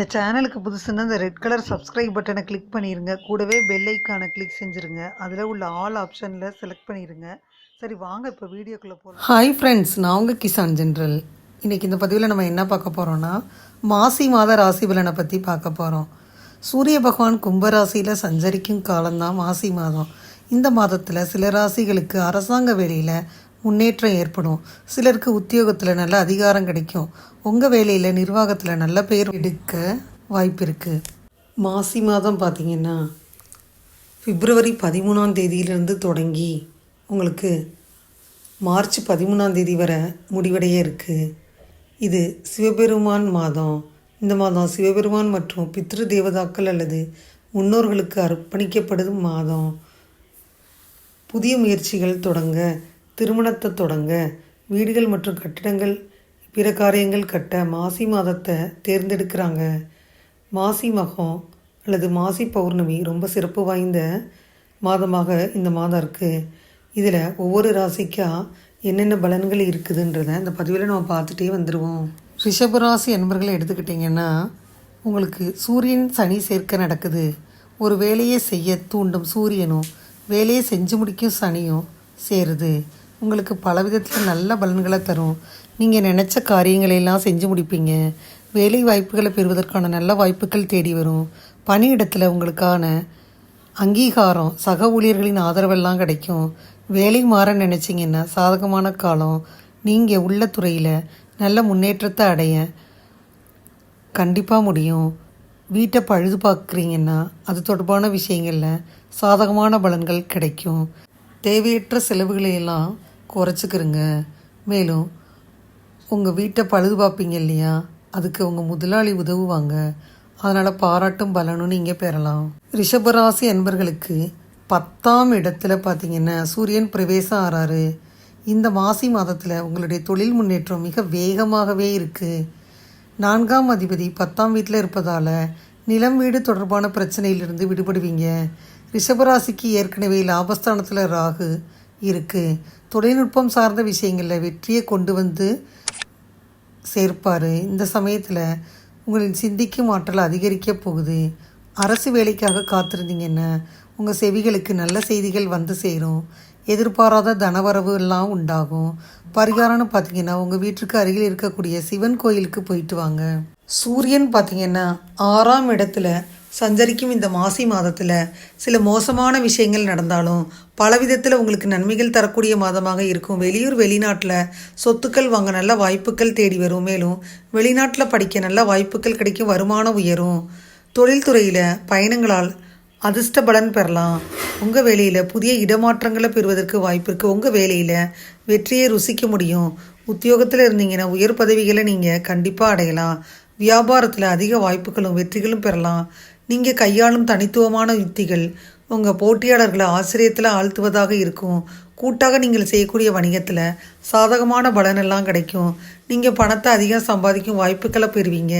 இந்த சேனலுக்கு புதுசுன்னா இந்த ரெட் கலர் சப்ஸ்கிரைப் பட்டனை கிளிக் பண்ணிடுங்க கூடவே பெல் ஐக்கானை கிளிக் செஞ்சுருங்க. அதில் உள்ள ஆல் ஆப்ஷனில் செலக்ட் பண்ணிடுங்க சரி வாங்க இப்போ வீடியோக்குள்ளே போகலாம் ஹாய் ஃப்ரெண்ட்ஸ் நான் உங்கள் கிசான் ஜென்ரல். இன்றைக்கி இந்த பதிவில் நம்ம என்ன பார்க்க போகிறோன்னா மாசி மாத ராசி பலனை பற்றி பார்க்க போகிறோம் சூரிய பகவான் கும்பராசியில் சஞ்சரிக்கும் காலம்தான் மாசி மாதம். இந்த மாதத்தில் சில ராசிகளுக்கு அரசாங்க வேலையில் முன்னேற்றம் ஏற்படும். சிலருக்கு உத்தியோகத்தில் நல்ல அதிகாரம் கிடைக்கும். உங்கள் வேலையில் நிர்வாகத்தில் நல்ல பேர் எடுக்க வாய்ப்பு இருக்குது மாசி மாதம் பார்த்திங்கன்னா பிப்ரவரி பதிமூணாம் தேதியிலிருந்து தொடங்கி உங்களுக்கு மார்ச் பதிமூணாம் தேதி வரை முடிவடைய இருக்குது இது சிவபெருமான் மாதம். இந்த மாதம் சிவபெருமான் மற்றும் பித்ரு தேவதாக்கள் அல்லது முன்னோர்களுக்கு அர்ப்பணிக்கப்படும் மாதம். புதிய முயற்சிகள் தொடங்க திருமணத்தை தொடங்க வீடுகள் மற்றும் கட்டிடங்கள் பிற காரியங்கள் கட்ட மாசி மாதத்தை தேர்ந்தெடுக்கிறாங்க. மாசி மகம் அல்லது மாசி பௌர்ணமி ரொம்ப சிறப்பு வாய்ந்த மாதமாக இந்த மாதம் இருக்குது இதில் ஒவ்வொரு ராசிக்கா என்னென்ன பலன்கள் இருக்குதுன்றதை இந்த பதிவில் நம்ம பார்த்துட்டே வந்துடுவோம் ரிஷபராசி என்பர்களை எடுத்துக்கிட்டிங்கன்னா உங்களுக்கு சூரியன் சனி சேர்க்க நடக்குது. ஒரு வேலையை செய்ய தூண்டும் சூரியனும் வேலையை செஞ்சு முடிக்கும் சனியும் சேருது. உங்களுக்கு பல விதத்தில் நல்ல பலன்களை தரும். நீங்கள் நினச்ச காரியங்களை எல்லாம் செஞ்சு முடிப்பீங்க. வேலை வாய்ப்புகளை பெறுவதற்கான நல்ல வாய்ப்புகள் தேடி வரும். பணியிடத்தில் உங்களுக்கான அங்கீகாரம் சக ஊழியர்களின் ஆதரவெல்லாம் கிடைக்கும். வேலை மாற நினச்சிங்கன்னா சாதகமான காலம். நீங்கள் உள்ள துறையில் நல்ல முன்னேற்றத்தை அடைய கண்டிப்பாக முடியும். வீட்டை பழுது பார்க்குறீங்கன்னா அது தொடர்பான விஷயங்களில் சாதகமான பலன்கள் கிடைக்கும். தேவையற்ற செலவுகளை எல்லாம் குறைச்சிக்கிறங்க மேலும் உங்கள் வீட்டை பழுது பார்ப்பீங்க இல்லையா? அதுக்கு உங்கள் முதலாளி உதவுவாங்க. அதனால் பாராட்டும் பலனும் நீங்கள் பெறலாம். ரிஷபராசி அன்பர்களுக்கு பத்தாம் இடத்துல பார்த்தீங்கன்னா சூரியன் பிரவேசம் ஆறாரு. இந்த மாசி மாதத்தில் உங்களுடைய தொழில் முன்னேற்றம் மிக வேகமாகவே இருக்குது நான்காம் அதிபதி பத்தாம் வீட்டில் இருப்பதால் நிலம் வீடு தொடர்பான பிரச்சனையிலிருந்து விடுபடுவீங்க. ரிஷபராசிக்கு ஏற்கனவே லாபஸ்தானத்தில் ராகு. இருக்குது தொழில்நுட்பம் சார்ந்த விஷயங்களில் வெற்றியை கொண்டு வந்து சேர்ப்பார். இந்த சமயத்தில் உங்களின் சிந்திக்கும் ஆற்றல் அதிகரிக்க போகுது. அரசு வேலைக்காக காத்திருந்தீங்கன்னா உங்கள் செவிகளுக்கு நல்ல செய்திகள் வந்து சேரும். எதிர்பாராத தனவரவு எல்லாம் உண்டாகும். பரிகாரம்னு பார்த்தீங்கன்னா உங்கள் வீட்டுக்கு அருகில் இருக்கக்கூடிய சிவன் கோயிலுக்கு போயிட்டு வாங்க. சூரியன் பார்த்தீங்கன்னா ஆறாம் இடத்துல சஞ்சரிக்கும் இந்த மாசி மாதத்தில் சில மோசமான விஷயங்கள் நடந்தாலும் பல விதத்தில் உங்களுக்கு நன்மைகள் தரக்கூடிய மாதமாக இருக்கும். வெளியூர் வெளிநாட்டில் சொத்துக்கள் வாங்க நல்ல வாய்ப்புகள் தேடி வரும். மேலும் வெளிநாட்டில் படிக்க நல்ல வாய்ப்புகள் கிடைக்கும். வருமானம் உயரும். தொழில்துறையில் பயணங்களால் அதிர்ஷ்ட பலன் பெறலாம். உங்கள் வேலையில் புதிய இடமாற்றங்களை பெறுவதற்கு வாய்ப்பு இருக்குது உங்கள் வேலையில் வெற்றியை ருசிக்க முடியும். உத்தியோகத்தில் இருந்தீங்கன்னா உயர் பதவிகளை நீங்கள் கண்டிப்பாக அடையலாம். வியாபாரத்தில் அதிக வாய்ப்புகளும் வெற்றிகளும் பெறலாம். நீங்கள் கையாளும் தனித்துவமான யுக்திகள் உங்கள் போட்டியாளர்களை ஆச்சரியத்தில் ஆழ்த்துவதாக இருக்கும். கூட்டாக நீங்கள் செய்யக்கூடிய வணிகத்தில் சாதகமான பலனெல்லாம் கிடைக்கும். நீங்கள் பணத்தை அதிகம் சம்பாதிக்கும் வாய்ப்புகளை பெறுவீங்க.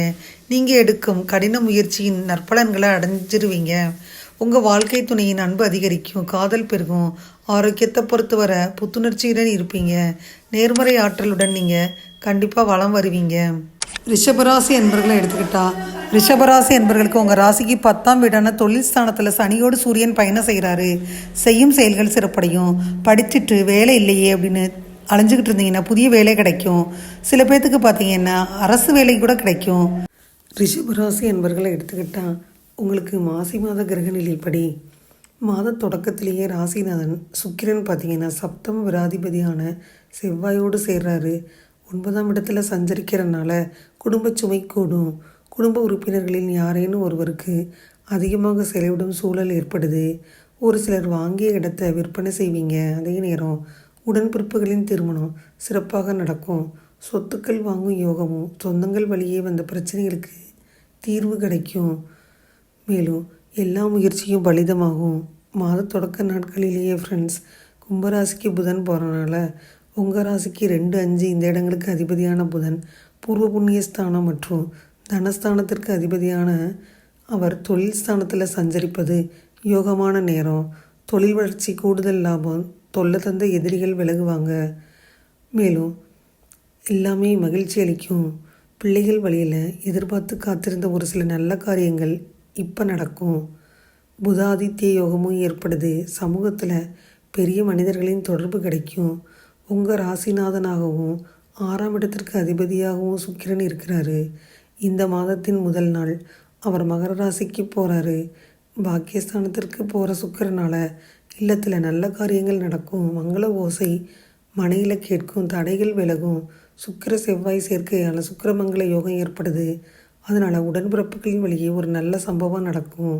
நீங்கள் எடுக்கும் கடின முயற்சியின் நற்பலன்களை அடைஞ்சிருவீங்க. உங்கள் வாழ்க்கை துணையின் அன்பு அதிகரிக்கும் காதல் பெருகும் ஆரோக்கியத்தை பொறுத்தவரை புத்துணர்ச்சியுடன் இருப்பீங்க. நேர்மறை ஆற்றலுடன் நீங்கள் கண்டிப்பாக வளம் வருவீங்க. ரிஷபராசி என்பர்களை எடுத்துக்கிட்டா ரிஷபராசி என்பர்களுக்கு உங்கள் ராசிக்கு பத்தாம் வீடான தொழில் ஸ்தானத்தில் சனியோடு சூரியன் பயணம் செய்கிறாரு செய்யும் செயல்கள் சிறப்படையும். படிச்சுட்டு வேலை இல்லையே அப்படின்னு அலைஞ்சிக்கிட்டு இருந்தீங்கன்னா புதிய வேலை கிடைக்கும். சில பேர்த்துக்கு பார்த்தீங்கன்னா அரசு வேலை கூட கிடைக்கும். ரிஷபராசி என்பர்களை எடுத்துக்கிட்டால் உங்களுக்கு மாசி மாத கிரகநிலைப்படி மாத தொடக்கத்திலேயே ராசிநாதன் சுக்கிரன் பார்த்தீங்கன்னா சப்தம விராதிபதியான செவ்வாயோடு சேர்றாரு. ஒன்பதாம் இடத்துல சஞ்சரிக்கிறனால குடும்ப சுமை கூடும். குடும்ப உறுப்பினர்களில் யாரேனும் ஒருவருக்கு அதிகமாக செலவிடும் சூழல் ஏற்படுது. ஒரு சிலர் வாங்கிய இடத்தை விற்பனை செய்வீங்க. அதே நேரம் உடன்பிறப்புகளின் திருமணம் சிறப்பாக நடக்கும். சொத்துக்கள் வாங்கும் யோகமும் சொந்தங்கள் வழியே வந்த பிரச்சனைகளுக்கு தீர்வு கிடைக்கும். மேலும் எல்லா முயற்சியும் பலிதமாகும். மாத தொடக்க நாட்களிலேயே ஃப்ரெண்ட்ஸ் கும்பராசிக்கு புதன் போகிறனால உங்கள் ராசிக்கு ரெண்டு அஞ்சு இந்த இடங்களுக்கு அதிபதியான புதன் பூர்வ புண்ணிய ஸ்தானம் மற்றும் தனஸ்தானத்திற்கு அதிபதியான அவர் தொழில் ஸ்தானத்தில் சஞ்சரிப்பது யோகமான நேரம். தொழில் வளர்ச்சி கூடுதல் லாபம் தொல்லை தந்த எதிரிகள் விலகுவாங்க. மேலும் எல்லாமே மகிழ்ச்சி அளிக்கும். பிள்ளைகள் வழியில் எதிர்பார்த்து காத்திருந்த ஒரு சில நல்ல காரியங்கள் இப்போ நடக்கும். புதாதித்ய யோகமும் ஏற்படுது. சமூகத்தில் பெரிய மனிதர்களின் தொடர்பு கிடைக்கும். உங்கள் ராசிநாதனாகவும் ஆறாம் இடத்திற்கு அதிபதியாகவும் சுக்கிரன் இருக்கிறாரு. இந்த மாதத்தின் முதல் நாள் அவர் மகர ராசிக்கு போகிறாரு பாக்கியஸ்தானத்திற்கு போகிற சுக்கரனால் இல்லத்தில் நல்ல காரியங்கள் நடக்கும். மங்கள ஓசை மனையில் கேட்கும் தடைகள் விலகும். சுக்கிர செவ்வாய் சேர்க்கையால் சுக்கரமங்கல யோகம் ஏற்படுது. அதனால் உடன்பிறப்புகளின் வழியே ஒரு நல்ல சம்பவம் நடக்கும்.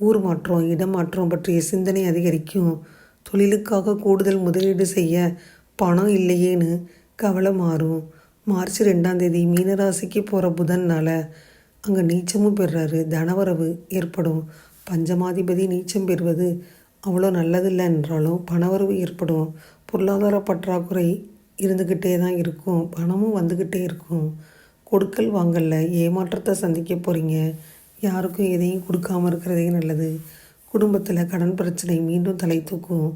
ஊர் மாற்றம் இடம் மாற்றம் பற்றிய சிந்தனை அதிகரிக்கும். தொழிலுக்காக கூடுதல் முதலீடு செய்ய பணம் இல்லையேன்னு கவலை மாறும். மார்ச் ரெண்டாம் தேதி மீனராசிக்கு போகிற புதன்னால் அங்கே நீச்சமும் பெறுறாரு தனவரவு ஏற்படும். பஞ்சமாதிபதி நீச்சம் பெறுவது அவ்வளோ நல்லதில்லை என்றாலும் பணவரவு ஏற்படும். பொருளாதார பற்றாக்குறை இருந்துக்கிட்டே தான் இருக்கும். பணமும் வந்துக்கிட்டே இருக்கும். கொடுக்கல் வாங்கல ஏமாற்றத்தை சந்திக்க போகிறீங்க யாருக்கும் எதையும் கொடுக்காம இருக்கிறதே நல்லது. குடும்பத்தில் கடன் பிரச்சனை மீண்டும் தலை தூக்கும்.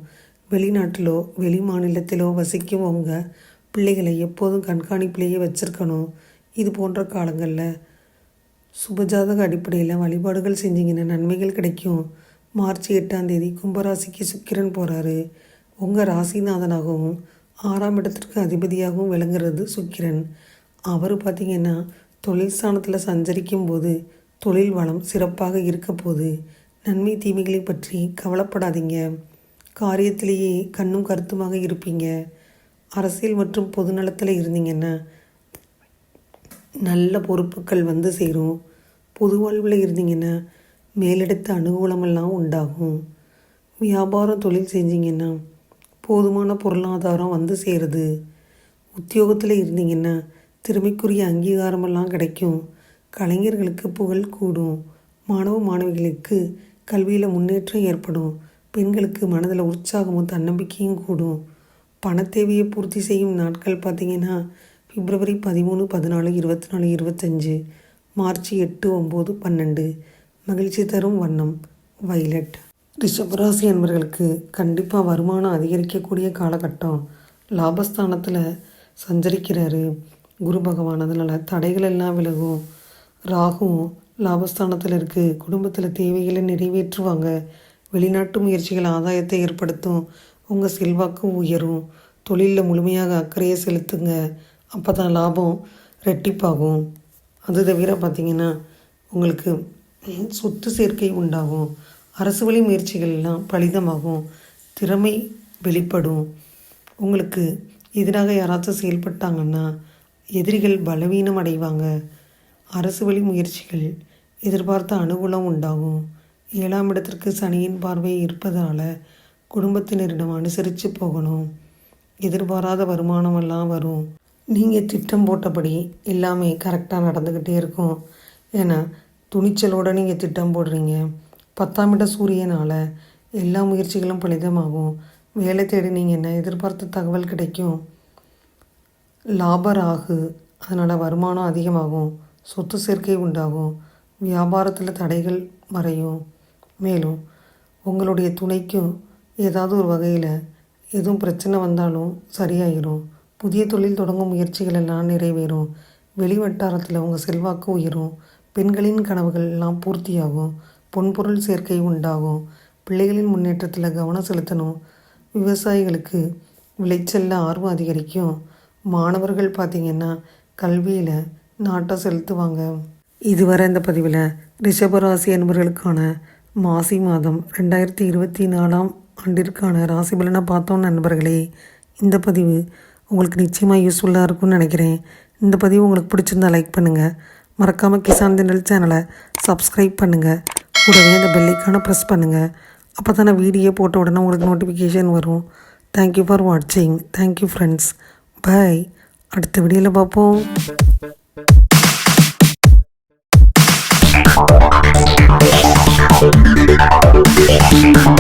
வெளிநாட்டிலோ வெளி மாநிலத்திலோ வசிக்கும் அவங்க பிள்ளைகளை எப்போதும் கண்காணிப்பிலேயே வச்சுருக்கணும். இது போன்ற காலங்களில் சுபஜாதக அடிப்படையில் வழிபாடுகள் செஞ்சிங்கன்னா நன்மைகள் கிடைக்கும். மார்ச் எட்டாம் தேதி கும்பராசிக்கு சுக்கிரன் போகிறாரு உங்கள் ராசிநாதனாகவும் ஆறாம் இடத்திற்கு அதிபதியாகவும் விளங்குறது சுக்கிரன். அவர் பார்த்திங்கன்னா தொழில் ஸ்தானத்தில் சஞ்சரிக்கும் போது தொழில் வளம் சிறப்பாக இருக்க போது நன்மை தீமைகளை பற்றி கவலைப்படாதீங்க. காரியத்திலேயே கண்ணும் கருத்துமாக இருப்பீங்க. அரசியல் மற்றும் பொதுநலத்தில் இருந்தீங்கன்னா நல்ல பொறுப்புகள் வந்து சேரும். பொது வாழ்வில் இருந்தீங்கன்னா மேலெடுத்த அனுகூலமெல்லாம் உண்டாகும். வியாபாரம் தொழில் செஞ்சீங்கன்னா போதுமான பொருளாதாரம் வந்து சேருது. உத்தியோகத்தில் இருந்தீங்கன்னா திறமைக்குரிய அங்கீகாரமெல்லாம் கிடைக்கும். கலைஞர்களுக்கு புகழ் கூடும். மாணவ மாணவிகளுக்கு கல்வியில் முன்னேற்றம் ஏற்படும். பெண்களுக்கு மனதில் உற்சாகமும் தன்னம்பிக்கையும் கூடும். பணத்தேவையை தேவையை பூர்த்தி செய்யும் நாட்கள் பார்த்திங்கன்னா பிப்ரவரி பதிமூணு பதினாலு இருபத்தி நாலு இருபத்தஞ்சு மார்ச் எட்டு ஒம்பது பன்னெண்டு. மகிழ்ச்சி தரும் வண்ணம் வைலட் ரிஷபராசி என்பவர்களுக்கு கண்டிப்பாக வருமானம் அதிகரிக்கக்கூடிய காலகட்டம். லாபஸ்தானத்தில் சஞ்சரிக்கிறாரு. குரு பகவான் அதனால் தடைகள் எல்லாம் விலகும். ராகும் லாபஸ்தானத்தில் இருக்குது குடும்பத்தில் தேவைகளை நிறைவேற்றுவாங்க. வெளிநாட்டு முயற்சிகள் ஆதாயத்தை ஏற்படுத்தும். உங்கள் செல்வாக்கு உயரும். தொழிலில் முழுமையாக அக்கறையை செலுத்துங்க. அப்போ தான் லாபம் ரெட்டிப்பாகும். அது தவிர பார்த்திங்கன்னா உங்களுக்கு சொத்து சேர்க்கை உண்டாகும். அரசு வழி முயற்சிகள் எல்லாம் பலிதமாகும். திறமை வெளிப்படும். உங்களுக்கு எதிராக யாராச்சும் செயல்பட்டாங்கன்னா எதிரிகள் பலவீனம் அடைவாங்க. அரசு வழி முயற்சிகள் எதிர்பார்த்த அனுகூலம் உண்டாகும். ஏழாம் இடத்திற்கு சனியின் பார்வை இருப்பதால் குடும்பத்தினரிடம் அனுசரித்து போகணும். எதிர்பாராத வருமானமெல்லாம் வரும். நீங்கள் திட்டம் போட்டபடி எல்லாமே கரெக்டாக நடந்துக்கிட்டே இருக்கும். ஏன்னா துணிச்சலோடு நீங்கள் திட்டம் போடுறீங்க. பத்தாம் இட சூரியனால் எல்லா முயற்சிகளும் பலிதமாகும் வேலை தேடி நீங்கள் என்ன எதிர்பார்த்த தகவல் கிடைக்கும்? லாப ராகு அதனால் வருமானம் அதிகமாகும். சொத்து சேர்க்கை உண்டாகும். வியாபாரத்தில் தடைகள் மறையும். மேலும் உங்களுடைய துணைக்கும் ஏதாவது ஒரு வகையில் எதுவும் பிரச்சனை வந்தாலும் சரியாயிரும். புதிய தொழில் தொடங்கும் முயற்சிகள் எல்லாம் நிறைவேறும். வெளி வட்டாரத்தில் உங்கள் செல்வாக்கு உயரும். பெண்களின் கனவுகள் எல்லாம் பூர்த்தியாகும். பொன்பொருள் சேர்க்கை உண்டாகும். பிள்ளைகளின் முன்னேற்றத்தில் கவனம் செலுத்தணும். விவசாயிகளுக்கு விளைச்சலில் ஆர்வம் அதிகரிக்கும். மாணவர்கள் பார்த்திங்கன்னா கல்வியில் நாட்டம் செலுத்துவாங்க. இதுவரை இந்த பதிவில் ரிஷபராசி என்பவர்களுக்கான மாசி மாதம் ரெண்டாயிரத்தி இருபத்தி நாலாம் ஆண்டிற்கான ராசி பலனை பார்த்தோம் நண்பர்களே. இந்த பதிவு உங்களுக்கு நிச்சயமாக யூஸ்ஃபுல்லாக இருக்கும்னு நினைக்கிறேன். இந்த பதிவு உங்களுக்கு பிடிச்சிருந்தா லைக் பண்ணுங்கள் மறக்காமல் கிசான் திண்டல் சேனலை சப்ஸ்கிரைப் பண்ணுங்கள் கூடவே அந்த பெல்லைக்கான ப்ரெஸ் பண்ணுங்கள் அப்போ தானே வீடியோ போட்ட உடனே உங்களுக்கு நோட்டிஃபிகேஷன் வரும். தேங்க்யூ ஃபார் வாட்சிங் தேங்க்யூ ஃப்ரெண்ட்ஸ் பை அடுத்த வீடியோவில் பார்ப்போம். すげえな。